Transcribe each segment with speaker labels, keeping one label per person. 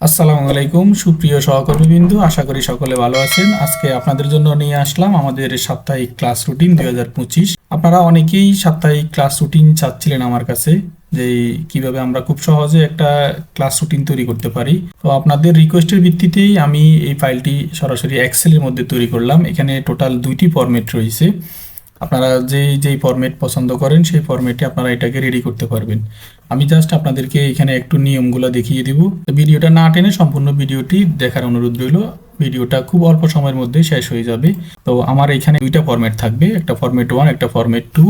Speaker 1: আসসালামু আলাইকুম, সুপ্রিয় সহকর্মীবৃন্দু, আশা করি সকলে ভালো আছেন। আজকে আপনাদের জন্য নিয়ে আসলাম আমাদের সাপ্তাহিক ক্লাস রুটিন দুই হাজার পঁচিশ। আপনারা অনেকেই সাপ্তাহিক ক্লাস রুটিন চাচ্ছিলেন আমার কাছে, যে কীভাবে আমরা খুব সহজে একটা ক্লাস রুটিন তৈরি করতে পারি। তো আপনাদের রিকোয়েস্টের ভিত্তিতেই আমি এই ফাইলটি সরাসরি এক্সেলের মধ্যে তৈরি করলাম। এখানে টোটাল দুইটি ফরম্যাট রয়েছে। আপনারা যেই যেই ফরম্যাট পছন্দ করেন, সেই ফরম্যাটে আপনারা এটাকে রেডি করতে পারবেন। আমি জাস্ট আপনাদেরকে এখানে একটু নিয়মগুলো দেখিয়ে দিব। ভিডিওটা না টেনে সম্পূর্ণ ভিডিওটি দেখার অনুরোধ রইল। ভিডিওটা খুব অল্প সময়ের মধ্যে শেষ হয়ে যাবে। তো আমার এখানে দুইটা ফরম্যাট থাকবে, একটা ফরম্যাট ওয়ান একটা ফরম্যাট টু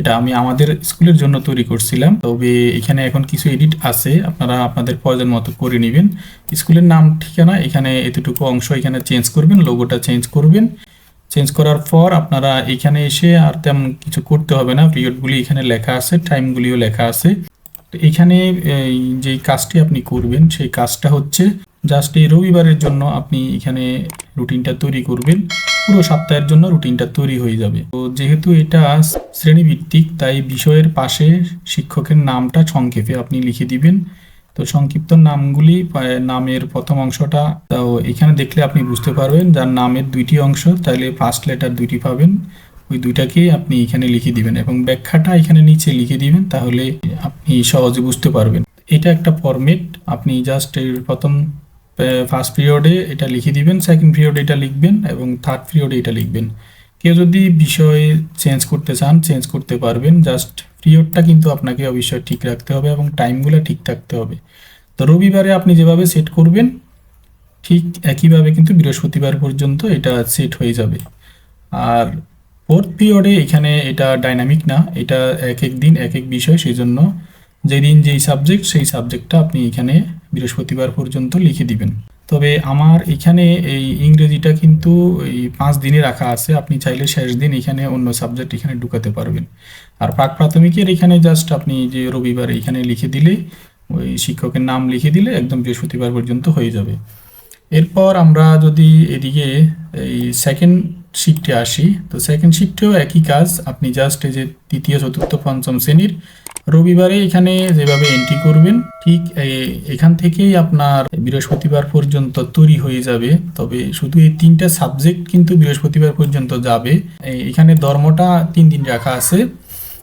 Speaker 1: এটা আমি আমাদের স্কুলের জন্য তৈরি করছিলাম। তবে এখানে এখন কিছু এডিট আছে, আপনারা আপনাদের প্রয়োজন মতো করে নেবেন। স্কুলের নাম ঠিকানা, এখানে এতটুকু অংশ এখানে চেঞ্জ করবেন লোগোটা চেঞ্জ করবেন। চেঞ্জ করার পর আপনারা এখানে এসে আর তেমন কিছু করতে হবে না। পিরিয়ডগুলি এখানে লেখা আছে, টাইমগুলিও লেখা আছে। এখানে যে কাজটি আপনি করবেন, সেই কাজটা হচ্ছে জাস্ট এই রবিবারের জন্য আপনি এখানে রুটিনটা তৈরি করবেন। পুরো সপ্তাহের জন্য রুটিনটা তৈরি হয়ে যাবে। তো যেহেতু এটা শ্রেণীভিত্তিক, তাই বিষয়ের পাশে শিক্ষকের নামটা সংক্ষেপে আপনি লিখে দিবেন। তো সংক্ষিপ্ত নামগুলি নামের প্রথম অংশটা, তো এখানে দেখলে আপনি বুঝতে পারবেন যার নামের দুইটি অংশ, তাহলে ফার্স্ট লেটার দুইটি পাবেন। ওই দুইটাকেই আপনি এখানে লিখে দিবেন এবং ব্যাখ্যাটা এখানে নিচে লিখে দিবেন, তাহলে আপনি সহজে বুঝতে পারবেন। এটা একটা ফরম্যাট আপনি জাস্ট এর প্রথম ফার্স্ট পিরিয়ডে এটা লিখে দিবেন সেকেন্ড পিরিয়ডে এটা লিখবেন এবং থার্ড পিরিয়ডে এটা লিখবেন। কেউ যদি বিষয় চেঞ্জ করতে চান চেঞ্জ করতে পারবেন। জাস্ট পিরিয়ডটা কিন্তু আপনাকে অবশ্যই ঠিক রাখতে হবে এবং টাইমগুলো ঠিক থাকতে হবে। তো রবিবারে আপনি যেভাবে সেট করবেন, ঠিক একইভাবে কিন্তু বৃহস্পতিবার পর্যন্ত এটা সেট হয়ে যাবে। আর ফোর্থ পিরিয়ডে এখানে এটা ডাইনামিক না, এটা এক এক দিন, এক এক বিষয় সেই জন্য যেদিন যেই সাবজেক্ট সেই সাবজেক্টটা আপনি এখানে বৃহস্পতিবার পর্যন্ত লিখে দিবেন। তবে আমার এখানে এই ইংরেজিটা কিন্তু এই পাঁচ দিনে রাখা আছে। আপনি চাইলে শেষ দিন এখানে অন্য সাবজেক্ট এখানে ঢুকাতে পারবেন। আর প্রাক প্রাথমিকের এখানে জাস্ট আপনি যে রবিবার এখানে লিখে দিলে, ওই শিক্ষকের নাম লিখে দিলে একদম বৃহস্পতিবার পর্যন্ত হয়ে যাবে। এরপর আমরা যদি এদিকে এই সেকেন্ড শিফটে আসি। তো সেকেন্ড শিফটেও একই কাজ, আপনি জাস্ট এই যে তৃতীয়, চতুর্থ, পঞ্চম শ্রেণির রবিবারে এখানে যেভাবে এন্ট্রি করবেন, ঠিক এখান থেকেই আপনার বৃহস্পতিবার পর্যন্ত তৈরি হয়ে যাবে। তবে শুধু এই তিনটা সাবজেক্ট কিন্তু বৃহস্পতিবার পর্যন্ত যাবে। এখানে ধর্মটা তিন দিন রাখা আছে।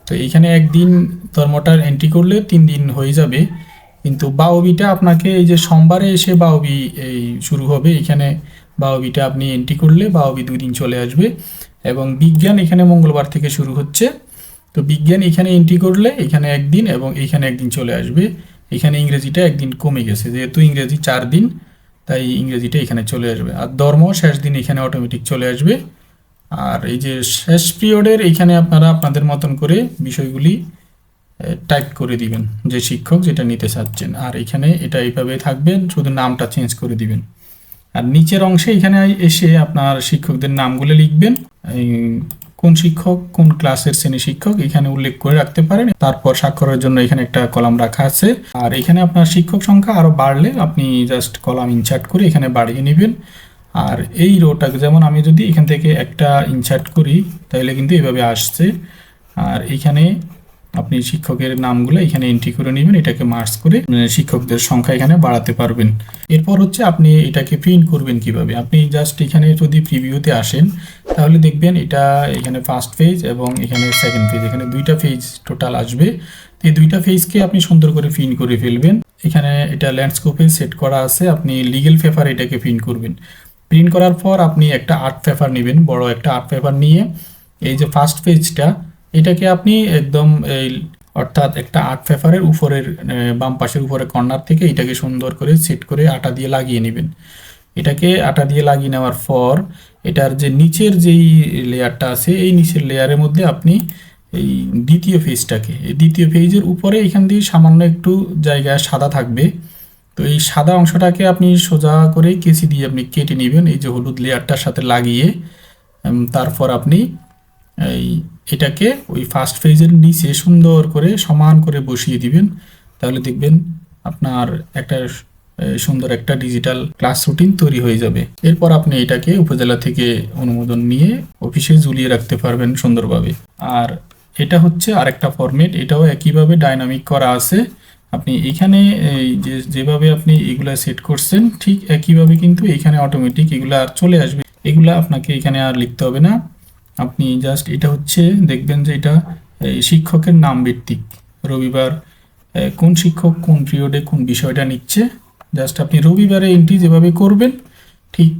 Speaker 1: তো এখানে একদিন ধর্মটার এন্ট্রি করলে তিন দিন হয়ে যাবে। কিন্তু বাওবিটা আপনাকে এই যে সোমবারে এসে বাওবি এই শুরু হবে। এখানে বাওবিটা আপনি এন্ট্রি করলে বাওবি দুই দিন চলে আসবে। এবং বিজ্ঞান এখানে মঙ্গলবার থেকে শুরু হচ্ছে। তো বিজ্ঞান এখানে এন্ট্রি করলে এখানে একদিন এবং এখানে একদিন চলে আসবে। এখানে ইংরেজিটা একদিন কমে গেছে, যেহেতু ইংরেজি চার দিন, তাই ইংরেজিটা এখানে চলে আসবে। আর ধর্ম শেষ দিন এখানে অটোমেটিক চলে আসবে। আর এই যে শেষ পিরিয়ডের এইখানে আপনারা আপনাদের মতন করে বিষয়গুলি টাইপ করে দিবেন, যে শিক্ষক যেটা নিতে চাচ্ছেন। আর এখানে এটা এইভাবে থাকবেন, শুধু নামটা চেঞ্জ করে দিবেন। আর নিচের অংশে এখানে এসে আপনার শিক্ষকদের নামগুলো লিখবেন। কোন শিক্ষক, কোন ক্লাসের শ্রেণি শিক্ষক, এখানে উল্লেখ করে রাখতে পারেন। তারপর স্বাক্ষরের জন্য এখানে একটা কলাম রাখা আছে। আর এখানে আপনার শিক্ষক সংখ্যা আরও বাড়লে আপনি জাস্ট কলাম ইনসার্ট করে এখানে বাড়িয়ে নেবেন। আর এই রোটাকে যেমন আমি যদি এখান থেকে একটা ইনসার্ট করি, তাহলে কিন্তু এভাবে আসছে। আর এখানে আপনি শিক্ষকের নামগুলো এখানে এন্ট্রি করে নেবেন, এটাকে মার্কস করে শিক্ষকদের সংখ্যা এখানে বাড়াতে পারবেন। এরপর হচ্ছে আপনি এটাকে প্রিন্ট করবেন কীভাবে? আপনি জাস্ট এখানে যদি প্রিভিউতে আসেন, তাহলে দেখবেন এটা এখানে ফার্স্ট পেজ এবং এখানে সেকেন্ড পেজ এখানে দুইটা পেজ টোটাল আসবে। এই দুইটা ফেজকে আপনি সুন্দর করে প্রিন্ট করে ফেলবেন। এখানে এটা ল্যান্ডস্কোপে সেট করা আছে, আপনি লিগেল পেপার এটাকে প্রিন্ট করবেন। প্রিন্ট করার পর আপনি একটা আর্ট পেপার নেবেন, বড় একটা আর্ট পেপার নিয়ে। এই যে ফার্স্ট পেজটা এটাকে আপনি একদম এই অর্থাৎ একটা আর্ট পেপারের উপরের বাম পাশের উপরে কর্নার থেকে এটাকে সুন্দর করে সেট করে আটা দিয়ে লাগিয়ে নেবেন। এটাকে আটা দিয়ে লাগিয়ে নেওয়ার পর এটার যে নিচের যেই লেয়ারটা আছে, এই নিচের লেয়ারের মধ্যে আপনি এই দ্বিতীয় ফেজটাকে এই দ্বিতীয় ফেজের উপরে এখান দিয়ে সামান্য একটু জায়গায় সাদা থাকবে। তো এই সাদা অংশটাকে আপনি সোজা করে কেসি দিয়ে আপনি কেটে নেবেন, এই যে হলুদ লেয়ারটার সাথে লাগিয়ে তারপর আপনি এই এটাকে ওই ফার্স্ট পেজের নিচে সুন্দর করে সমান করে বসিয়ে দিবেন। তাহলে দেখবেন আপনার একটা সুন্দর একটা ডিজিটাল ক্লাস রুটিন তৈরি হয়ে যাবে। এরপর আপনি এটাকে উপজেলা থেকে অনুমোদন নিয়ে অফিসে ঝুলিয়ে রাখতে পারবেন সুন্দরভাবে। আর এটা হচ্ছে আরেকটা ফরম্যাট এটাও একইভাবে ডাইনামিক করা আছে। আপনি এখানে এই যে, যেভাবে আপনি এগুলা সেট করছেন, ঠিক একইভাবে কিন্তু এখানে অটোমেটিক এগুলা আর চলে আসবে। এগুলা আপনাকে এখানে আর লিখতে হবে না। আপনি জাস্ট এটা হচ্ছে, দেখবেন যে এটা শিক্ষকের নাম ভিত্তিক রবিবার কোন শিক্ষক কোন পিরিয়ডে কোন বিষয়টা নিচ্ছে? জাস্ট আপনি রবিবারে এন্ট্রি যেভাবে করবেন, ঠিক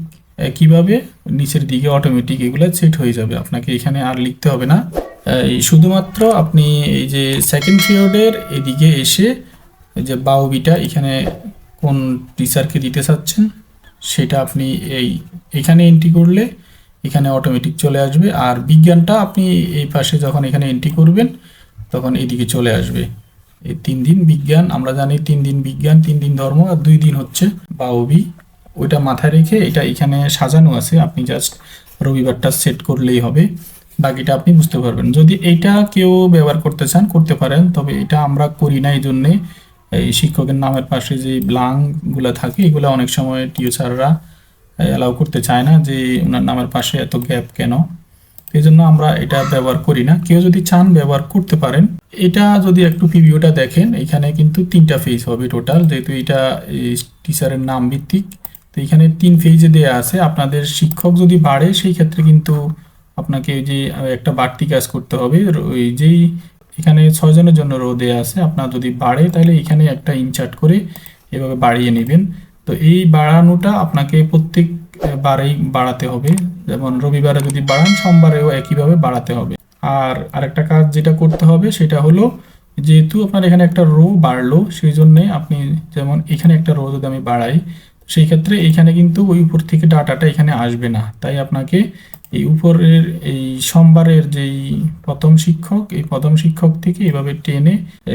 Speaker 1: একইভাবে নিচের দিকে অটোমেটিক এগুলো সেট হয়ে যাবে। আপনাকে এখানে আর লিখতে হবে না। শুধুমাত্র আপনি এই যে সেকেন্ড পিরিয়ডের এদিকে এসে যে বাউবিটা এখানে কোন টিচারকে দিতে চাচ্ছেন, সেটা আপনি এই, এখানে এন্ট্রি করলে এখানে অটোমেটিক চলে আসবে। আর বিজ্ঞানটা আপনি এই পাশে যখন এখানে এন্ট্রি করবেন, তখন এদিকে চলে আসবে। এই তিন দিন বিজ্ঞান, আমরা জানি তিন দিন বিজ্ঞান, তিন দিন ধর্ম আর দুই দিন হচ্ছে বাউবি। ওইটা মাথায় রেখে এটা এখানে সাজানো আছে, আপনি জাস্ট রবিবারটা সেট করলেই হবে। বাকিটা আপনি বুঝতে পারবেন। যদি এইটা কেউ ব্যবহার করতে চান, করতে পারেন, তবে এটা আমরা করি না এই জন্যে এই শিক্ষকের নামের পাশে যে ব্লাঙ্কগুলো থাকে, এগুলো অনেক সময় টিচাররা অ্যালাউ করতে চায় না যে ওনার নামের পাশে এত গ্যাপ কেন? এই জন্য আমরা এটা ব্যবহার করি না। কেউ যদি চান ব্যবহার করতে পারেন। এটা যদি একটু প্রিভিউটা দেখেন, এখানে কিন্তু তিনটা ফেজ হবে টোটাল যেহেতু এটা টিচারের নাম ভিত্তিক, তো এখানে তিন ফেজে দেওয়া আছে। আপনাদের শিক্ষক যদি বাড়ে, সেই ক্ষেত্রে কিন্তু আপনাকে যে একটা বাড়তি কাজ করতে হবে। ওই যেই এখানে ছয়জনের জন্য রো দেয়া আছে, আপনার যদি বাড়ে, তাহলে এখানে একটা ইনচার্ট করে এভাবে বাড়িয়ে নেবেন। তো এই বাড়ানোটা আপনাকে প্রত্যেক বারেই বাড়াতে হবে। যেমন রবিবারে যদি বাড়ান, সোমবারেও একইভাবে বাড়াতে হবে। আর আরেকটা কাজ যেটা করতে হবে, সেটা হলো যেহেতু আপনার এখানে একটা রো বাড়লো, সেই জন্যে আপনি যেমন এখানে একটা রো যদি আমি বাড়াই, সেই ক্ষেত্রে এখানে কিন্তু ওই উপর থেকে ডাটাটা এখানে আসবে না। তাই আপনাকে এই উপরের, এই সোমবারের যেই প্রথম শিক্ষক, এই প্রথম শিক্ষক থেকে এভাবে টেনে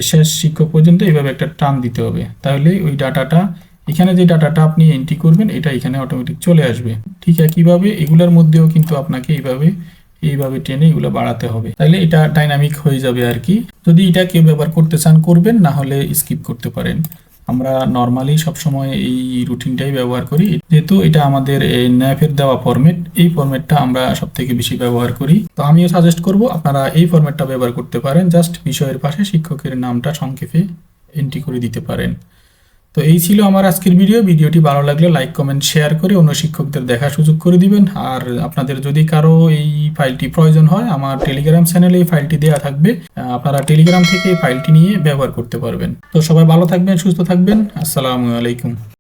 Speaker 1: শেষ শিক্ষক পর্যন্ত এইভাবে একটা টান দিতে হবে। তাহলে ওই ডাটাটা এখানে যে ডাটাটা আপনি এন্ট্রি করবেন, এটা এখানে অটোমেটিক চলে আসবে। ঠিক একইভাবে এগুলোর মধ্যেও কিন্তু আপনাকে এইভাবে এইভাবে টেনে এগুলো বাড়াতে হবে। তাহলে এটা ডাইনামিক হয়ে যাবে আর কি যদি এটা কেউ ব্যবহার করতে চান, করবেন, না হলে স্কিপ করতে পারেন। আমরা নর্মালি সবসময় এই রুটিনটাই ব্যবহার করি। যেহেতু এটা আমাদের ন্যাপের দেওয়া ফরম্যাট এই ফরম্যাটটা আমরা সব থেকে বেশি ব্যবহার করি। তো আমিও সাজেস্ট করব, আপনারা এই ফরম্যাটটা ব্যবহার করতে পারেন। জাস্ট বিষয়ের পাশে শিক্ষকের নামটা সংক্ষেপে এন্ট্রি করে দিতে পারেন। তো এই ছিল আমার আজকের ভিডিও। ভিডিওটি ভালো লাগলে লাইক, কমেন্ট, শেয়ার করে অন্য শিক্ষকদের দেখার সুযোগ করে দিবেন। আর আপনাদের যদি কারও এই ফাইলটি প্রয়োজন হয়, আমার টেলিগ্রাম চ্যানেলে এই ফাইলটি দেওয়া থাকবে। আপনারা টেলিগ্রাম থেকে এই ফাইলটি নিয়ে ব্যবহার করতে পারবেন। তো সবাই ভালো থাকবেন, সুস্থ থাকবেন। আসসালামু আলাইকুম।